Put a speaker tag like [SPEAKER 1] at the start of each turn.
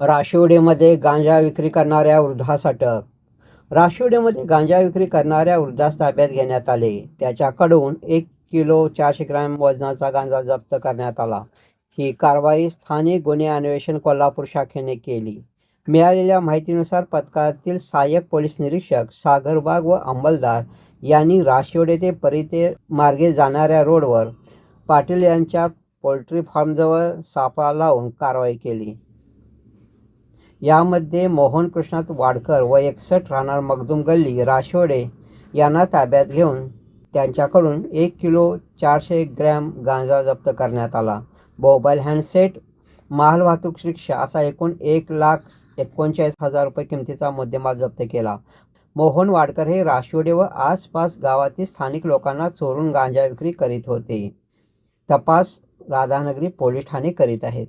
[SPEAKER 1] राशिवडीमध्ये गांजा विक्री करणाऱ्या वृद्धास अटक राशिवडीमध्ये गांजा विक्री करणाऱ्या वृद्धास ताब्यात घेण्यात आले. त्याच्याकडून एक किलो चारशे ग्रॅम वजनाचा गांजा जप्त करण्यात आला. ही कारवाई स्थानिक गुन्हे अन्वेषण कोल्हापूर शाखेने केली. मिळालेल्या माहितीनुसार पथकातील सहाय्यक पोलीस निरीक्षक सागरबाग व अंमलदार यांनी राशिवडे ते परिते मार्गे जाणाऱ्या रोडवर पाटील यांच्या पोल्ट्री फार्मजवळ सापळा लावून कारवाई केली. यामध्ये मोहन कृष्णात वाडकर व एकसष्ट राहणार मगदूम गल्ली राशिवडे यांना ताब्यात घेऊन त्यांच्याकडून एक किलो चारशे ग्रॅम गांजा जप्त करण्यात आला. मोबाईल हँडसेट माल वाहतूक रिक्षा असा एकूण एक लाख एकोणचाळीस हजार रुपये किमतीचा मुद्देमाल जप्त केला. मोहन वाडकर हे राशिवडे व आसपास गावातील स्थानिक लोकांना चोरून गांजा विक्री करीत होते. तपास राधानगरी पोलीस ठाणे करीत आहेत.